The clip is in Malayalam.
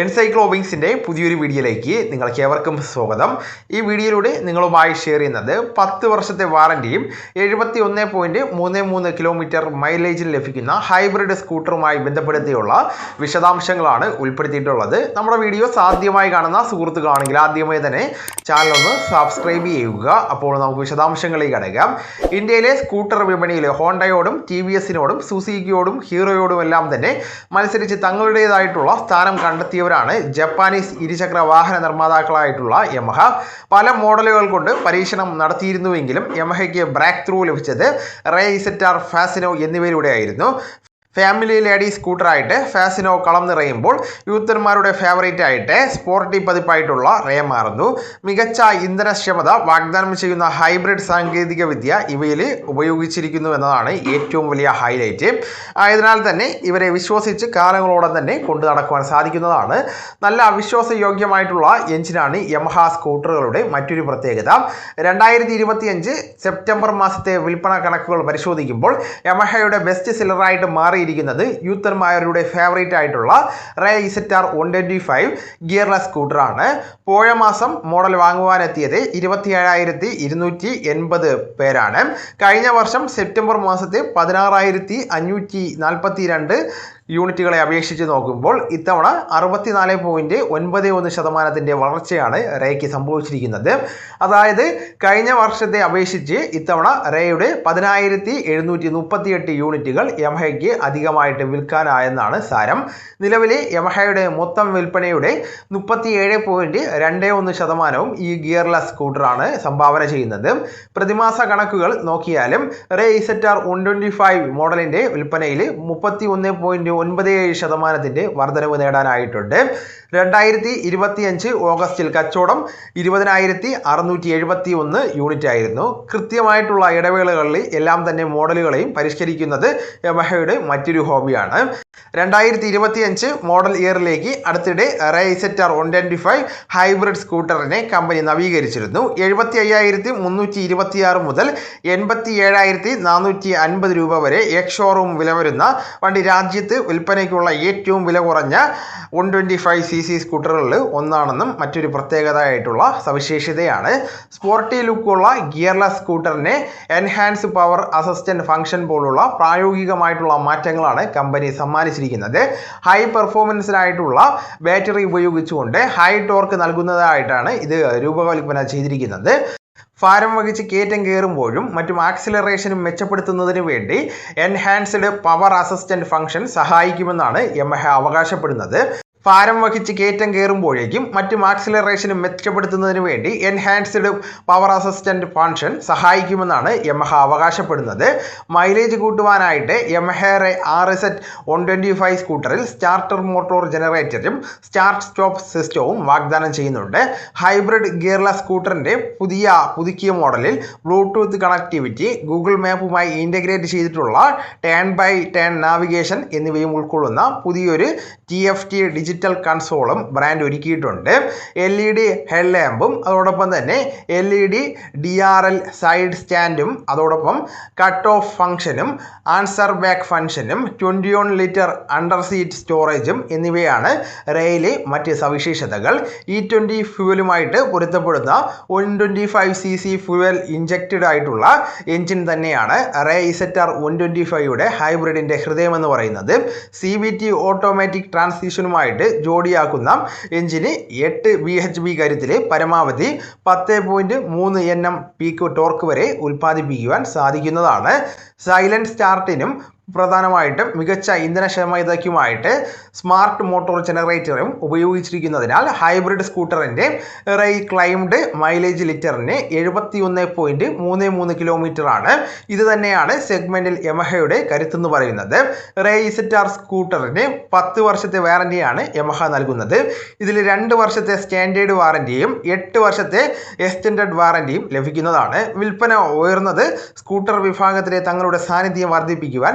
എൻസൈക്ലോവിങ്സിന്റെ പുതിയൊരു വീഡിയോയിലേക്ക് നിങ്ങൾക്ക് ഏവർക്കും സ്വാഗതം. ഈ വീഡിയോയിലൂടെ നിങ്ങളുമായി ഷെയർ ചെയ്യുന്നത് പത്ത് വർഷത്തെ വാറന്റിയും എഴുപത്തി ഒന്ന് പോയിന്റ് മൂന്ന് മൂന്ന് കിലോമീറ്റർ മൈലേജിൽ ലഭിക്കുന്ന ഹൈബ്രിഡ് സ്കൂട്ടറുമായി ബന്ധപ്പെടുത്തിയുള്ള വിശദാംശങ്ങളാണ് ഉൾപ്പെടുത്തിയിട്ടുള്ളത്. നമ്മുടെ വീഡിയോ സാധ്യമായി കാണുന്ന സുഹൃത്തുക്കളാണെങ്കിൽ ആദ്യമായി തന്നെ ചാനൽ ഒന്ന് സബ്സ്ക്രൈബ് ചെയ്യുക. അപ്പോൾ നമുക്ക് വിശദാംശങ്ങളിലേക്ക് അടയ്ക്കാം ഇന്ത്യയിലെ സ്കൂട്ടർ വിപണിയിൽ ഹോണ്ടയോടും ടി വി എസിനോടും സുസീക്കിയോടും ഹീറോയോടും എല്ലാം തന്നെ മത്സരിച്ച് തങ്ങളുടേതായിട്ടുള്ള സ്ഥാനം കണ്ടെത്തിയവരാണ് ജപ്പാനീസ് ഇരുചക്ര വാഹന നിർമ്മാതാക്കളായിട്ടുള്ള യമഹ. പല മോഡലുകൾ കൊണ്ട് പരീക്ഷണം നടത്തിയിരുന്നുവെങ്കിലും യമഹയ്ക്ക് ബ്രേക്ക് ത്രൂ ലഭിച്ചത് റേ ഇസറ്റാർ ഫാസിനോ എന്നിവയിലൂടെയായിരുന്നു. ഫാമിലി ലേഡി സ്കൂട്ടറായിട്ട് ഫാസിനോ കളം നിറയുമ്പോൾ യൂത്തന്മാരുടെ ഫേവറേറ്റ് ആയിട്ട് സ്പോർട്ടി പതിപ്പായിട്ടുള്ള റേ മാറുന്നു. മികച്ച ഇന്ധനക്ഷമത വാഗ്ദാനം ചെയ്യുന്ന ഹൈബ്രിഡ് സാങ്കേതിക വിദ്യ ഇവയിൽ ഉപയോഗിച്ചിരിക്കുന്നു എന്നതാണ് ഏറ്റവും വലിയ ഹൈലൈറ്റ് ആയതിനാൽ തന്നെ ഇവരെ വിശ്വസിച്ച് കാലങ്ങളോളം തന്നെ കൊണ്ടു നടക്കുവാൻ സാധിക്കുന്നതാണ്. നല്ല അവിശ്വാസയോഗ്യമായിട്ടുള്ള എഞ്ചിനാണ് യമഹ സ്കൂട്ടറുകളുടെ മറ്റൊരു പ്രത്യേകത. രണ്ടായിരത്തി ഇരുപത്തിയഞ്ച് സെപ്റ്റംബർ മാസത്തെ വിൽപ്പന കണക്കുകൾ പരിശോധിക്കുമ്പോൾ യമഹയുടെ ബെസ്റ്റ് സെല്ലറായിട്ട് മാറിയിരിക്കുന്നത് യൂത്തർമാരുടെ ഫേവറേറ്റ് ആയിട്ടുള്ള Ray ZR one twenty five gearless സ്കൂട്ടറാണ് പോയ മാസം മോഡൽ വാങ്ങുവാനെത്തിയത് ഇരുപത്തിയേഴായിരത്തി ഇരുന്നൂറ്റി എൺപത് പേരാണ്. കഴിഞ്ഞ വർഷം സെപ്റ്റംബർ മാസത്തെ പതിനാറായിരത്തി അഞ്ഞൂറ്റി നാൽപ്പത്തി രണ്ട് യൂണിറ്റുകളെ അപേക്ഷിച്ച് നോക്കുമ്പോൾ ഇത്തവണ അറുപത്തിനാല് പോയിന്റ് ഒൻപത് ഒന്ന് ശതമാനത്തിന്റെ വളർച്ചയാണ് റേക്ക് സംഭവിച്ചിരിക്കുന്നത്. അതായത് കഴിഞ്ഞ വർഷത്തെ അപേക്ഷിച്ച് ഇത്തവണ റേയുടെ പതിനായിരത്തി എഴുന്നൂറ്റി മുപ്പത്തിയെട്ട് യൂണിറ്റുകൾ യമഹയ്ക്ക് അധികമായിട്ട് വിൽക്കാനായെന്നാണ് സാരം. നിലവിലെ യമഹയുടെ മൊത്തം വിൽപ്പനയുടെ മുപ്പത്തിയേഴ് പോയിന്റ് രണ്ട് ഒന്ന് ശതമാനവും ഈ ഗിയർലെസ് സ്കൂട്ടറാണ് സംഭാവന ചെയ്യുന്നത്. പ്രതിമാസ കണക്കുകൾ നോക്കിയാലും Ray ZR one twenty five മോഡലിന്റെ വിൽപ്പനയിൽ മുപ്പത്തി ഒന്ന് പോയിന്റ് ഒൻപത് ഏഴ് ശതമാനത്തിന്റെ വർധനവ് നേടാനായിട്ടുണ്ട്. രണ്ടായിരത്തി ഇരുപത്തിയഞ്ച് ഓഗസ്റ്റിൽ കച്ചവടം ഇരുപതിനായിരത്തി അറുന്നൂറ്റി എഴുപത്തി ഒന്ന് യൂണിറ്റ് ആയിരുന്നു. കൃത്യമായിട്ടുള്ള ഇടവേളകളിൽ എല്ലാം തന്നെ മോഡലുകളെയും പരിഷ്കരിക്കുന്നത് യമഹയുടെ മറ്റൊരു ഹോബിയാണ്. രണ്ടായിരത്തി ഇരുപത്തിയഞ്ച് മോഡൽ ഇയറിലേക്ക് അടുത്തിടെ Ray ZR one twenty five hybrid സ്കൂട്ടറിനെ company നവീകരിച്ചിരുന്നു. എഴുപത്തി അയ്യായിരത്തി മുന്നൂറ്റി ഇരുപത്തിയാറ് മുതൽ എൺപത്തി ഏഴായിരത്തി നാനൂറ്റി അൻപത് രൂപ വരെ എക്സ് ഷോറൂം വില വരുന്ന വണ്ടി രാജ്യത്ത് വിൽപ്പനയ്ക്കുള്ള ഏറ്റവും വില കുറഞ്ഞ one twenty five C C സ്കൂട്ടറുകളിൽ ഒന്നാണെന്നും മറ്റൊരു പ്രത്യേകത ആയിട്ടുള്ള സവിശേഷതയാണ് സ്പോർട്ടി ലുക്കുള്ള ഗിയർലെസ് സ്കൂട്ടറിനെ എൻഹാൻസ് പവർ അസിസ്റ്റന്റ് ഫംഗ്ഷൻ പോലുള്ള പ്രായോഗികമായിട്ടുള്ള മാറ്റങ്ങളാണ് കമ്പനി സമ്മാനിച്ചിരിക്കുന്നത്. ഹൈ പെർഫോമൻസിനായിട്ടുള്ള ബാറ്ററി ഉപയോഗിച്ചുകൊണ്ട് ഹൈ ടോർക്ക് നൽകുന്നതായിട്ടാണ് ഇത് രൂപകൽപ്പന ചെയ്തിരിക്കുന്നത്. ഭാരം വഹിച്ച് കയറ്റം കയറുമ്പോഴും മറ്റും ആക്സിലറേഷനും മെച്ചപ്പെടുത്തുന്നതിന് വേണ്ടി എൻഹാൻസ്ഡ് പവർ അസിസ്റ്റന്റ് ഫംഗ്ഷൻ സഹായിക്കുമെന്നാണ് യമഹ അവകാശപ്പെടുന്നത്. ഭാരം വഹിച്ച് കയറ്റം കയറുമ്പോഴേക്കും മറ്റും ആക്സിലറേഷനും മെച്ചപ്പെടുത്തുന്നതിന് വേണ്ടി എൻഹാൻസ്ഡ് പവർ അസിസ്റ്റന്റ് ഫംഗ്ഷൻ സഹായിക്കുമെന്നാണ് യമഹ അവകാശപ്പെടുന്നത്. മൈലേജ് കൂട്ടുവാനായിട്ട് യമഹയുടെ ആർ എസ് എറ്റ് വൺ ട്വന്റി ഫൈവ് സ്കൂട്ടറിൽ സ്റ്റാർട്ടർ മോട്ടോർ ജനറേറ്ററും സ്റ്റാർട്ട് സ്റ്റോപ്പ് സിസ്റ്റവും വാഗ്ദാനം ചെയ്യുന്നുണ്ട്. ഹൈബ്രിഡ് ഗിയർലെസ് സ്കൂട്ടറിന്റെ പുതിയ പുതുക്കിയ മോഡലിൽ ബ്ലൂടൂത്ത് കണക്ടിവിറ്റി ഗൂഗിൾ മാപ്പുമായി ഇന്റഗ്രേറ്റ് ചെയ്തിട്ടുള്ള ടേൺ ബൈ ടേൺ നാവിഗേഷൻ എന്നിവയും ഉൾക്കൊള്ളുന്ന പുതിയൊരു ടി എഫ് ടി ഡിജിറ്റൽ കൺസോളും ബ്രാൻഡ് ഒരുക്കിയിട്ടുണ്ട്. എൽ ഇ ഡി ഹെഡ് ലാമ്പും അതോടൊപ്പം തന്നെ L E D D R L side സ്റ്റാൻഡും അതോടൊപ്പം കട്ട് ഓഫ് ഫംഗ്ഷനും ആൻസർ ബാക്ക് ഫംഗ്ഷനും twenty one litre under seat സ്റ്റോറേജും എന്നിവയാണ് റെയിലെ മറ്റ് സവിശേഷതകൾ. ഇ ട്വന്റി ഫ്യൂവലുമായിട്ട് പൊരുത്തപ്പെടുന്ന one twenty five C C fuel injected ആയിട്ടുള്ള എഞ്ചിൻ തന്നെയാണ് റേ ഇസെറ്റർ വൺ ട്വന്റി ഫൈവയുടെ ഹൈബ്രിഡിന്റെ ഹൃദയമെന്ന് പറയുന്നത്. സി ബി ടി ഓട്ടോമാറ്റിക് ട്രാൻസ്മിഷനുമായിട്ട് ജോഡിയാക്കുന്ന എഞ്ചിന് എട്ട് ബി എച്ച് ബി കരുത്തിൽ പരമാവധി പത്ത് പോയിന്റ് മൂന്ന് എൻ എം പീക്ക് ടോർക്ക് വരെ ഉൽപ്പാദിപ്പിക്കുവാൻ സാധിക്കുന്നതാണ്. സൈലന്റ് സ്റ്റാർട്ടിനും പ്രധാനമായിട്ടും മികച്ച ഇന്ധനക്ഷമതയ്ക്കുമായിട്ട് സ്മാർട്ട് മോട്ടോർ ജനറേറ്ററും ഉപയോഗിച്ചിരിക്കുന്നതിനാൽ ഹൈബ്രിഡ് സ്കൂട്ടറിന്റെ റൈ ക്ലൈംഡ് മൈലേജ് ലിറ്ററിന് എഴുപത്തി ഒന്ന് പോയിന്റ് മൂന്ന് മൂന്ന് കിലോമീറ്റർ ആണ്. ഇത് തന്നെയാണ് സെഗ്മെന്റിൽ യമഹയുടെ കരുത്തെന്ന് പറയുന്നത്. റേ ഇസറ്റാർ സ്കൂട്ടറിന് പത്ത് വർഷത്തെ വാറന്റിയാണ് യമഹ നൽകുന്നത്. ഇതിൽ രണ്ട് വർഷത്തെ സ്റ്റാൻഡേർഡ് വാറന്റിയും എട്ട് വർഷത്തെ എക്സ്റ്റൻഡഡ് വാറന്റിയും ലഭിക്കുന്നതാണ്. വിൽപ്പന ഉയർന്നത് സ്കൂട്ടർ വിഭാഗത്തിലെ തങ്ങളുടെ സാന്നിധ്യം വർദ്ധിപ്പിക്കുവാൻ